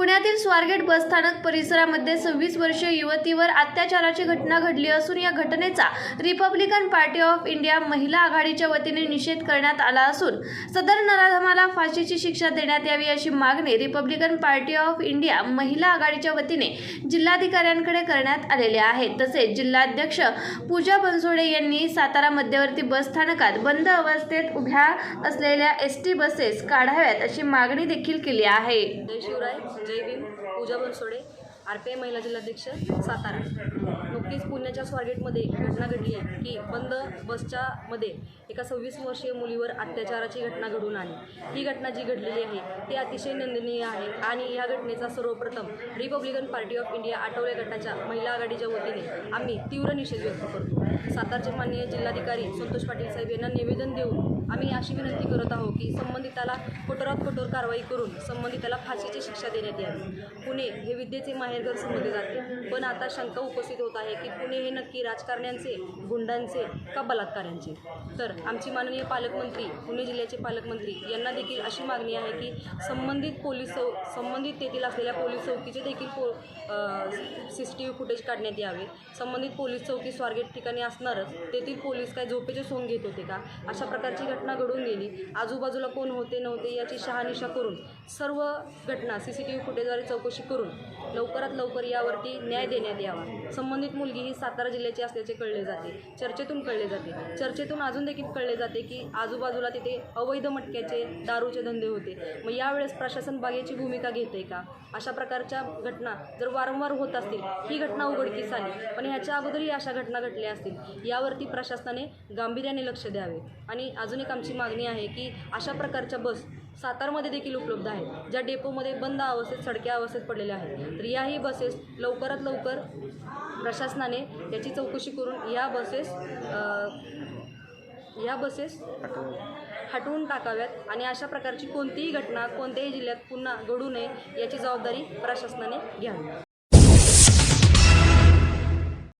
पुण्यातील स्वारगेट बसस्थानक परिसरामध्ये सव्वीस वर्षीय युवतीवर अत्याचाराची घटना घडली असून या घटनेचा रिपब्लिकन पार्टी ऑफ इंडिया महिला आघाडीच्या वतीने निषेध करण्यात आला असून सदर नराधमाला फाशीची शिक्षा देण्यात यावी अशी मागणी रिपब्लिकन पार्टी ऑफ इंडिया महिला आघाडीच्या वतीने जिल्हाधिकाऱ्यांकडे करण्यात आलेले आहे. तसेच जिल्हाध्यक्ष पूजा बनसोडे यांनी सातारा मध्यवर्ती बसस्थानकात बंद अवस्थेत उभ्या असलेल्या एस टी बसेस काढाव्यात अशी मागणी देखील केली आहे. शिवराय. जय Bhim Pooja Bansode R P I महिला जिल्हाध्यक्ष सातारा. नुकतीच पुण्याच्या स्वारगेटमध्ये घटना घडली आहे की बंद बसच्या मध्ये एका सव्वीस वर्षीय मुलीवर अत्याचाराची घटना घडून आली. ही घटना जी घडलेली आहे ती अतिशय निंदनीय आहे आणि या घटनेचा सर्वप्रथम Republican party of India Athawale गटाच्या महिला आघाडीच्या वतीने आम्ही तीव्र निषेध व्यक्त करतो. सातारचे माननीय जिल्हाधिकारी संतोष पाटील साहेब यांना निवेदन देऊन आम्ही अशी विनंती करत आहोत की संबंधिताला कठोरात कठोर कारवाई करून संबंधिताला फाशीची शिक्षा देण्यात यावी. पुणे हे विद्येचे माहेरघर समजले जाते. पण आता शंका उपस्थित होत आहे की पुणे हे नक्की राजकारण्यांचे गुंडांचे का बलात्कारांचे? तर आमची माननीय पालकमंत्री पुणे जिल्ह्याचे पालकमंत्री यांना देखील अशी मागणी आहे की संबंधित पोलीस चौ संबंधित तेथील असलेल्या पोलीस चौकीचे देखील पो C C T V footage काढण्यात यावे. संबंधित पोलीस चौकी स्वारगेट ठिकाणी असणारच तेथील पोलीस काय झोपेचे सोंग घेत होते का? अशा प्रकारची घटना घडून गेली. आजूबाजूला कोण होते नव्हते याची शहानिशा करून सर्व घटना सी सी टी व्ही फुटेजद्वारे चौकशी करून लवकरात लवकर यावरती न्याय देण्यात यावा. संबंधित मुलगी ही सातारा जिल्ह्याची असल्याचे कळले जाते. चर्चेतून कळले जाते. चर्चेतून अजून देखील कळले जाते की आजूबाजूला तिथे अवैध मटक्याचे दारूचे धंदे होते. मग यावेळेस प्रशासन बागेची भूमिका घेते का? अशा प्रकारच्या घटना जर वारंवार होत असतील ही घटना उघडकीस आली. पण ह्याच्या अगोदरही अशा घटना घडल्या असतील यावरती प्रशासनाने गांभीर्याने लक्ष द्यावे. आणि अजून एक आमची मागणी आहे की अशा प्रकारच्या बस सातारमध्ये देखील उपलब्ध आहेत ज्या डेपोमध्ये बंद अवस्थेत सडक्या अवस्थेत पडलेल्या आहेत. तर याही बसेस लवकरात लवकर प्रशासनाने याची चौकशी करून या बसेस या बसेस हटवून टाकाव्यात आणि अशा प्रकारची कोणतीही घटना कोणत्याही जिल्ह्यात पुन्हा घडू नये याची जबाबदारी प्रशासनाने घ्यावी.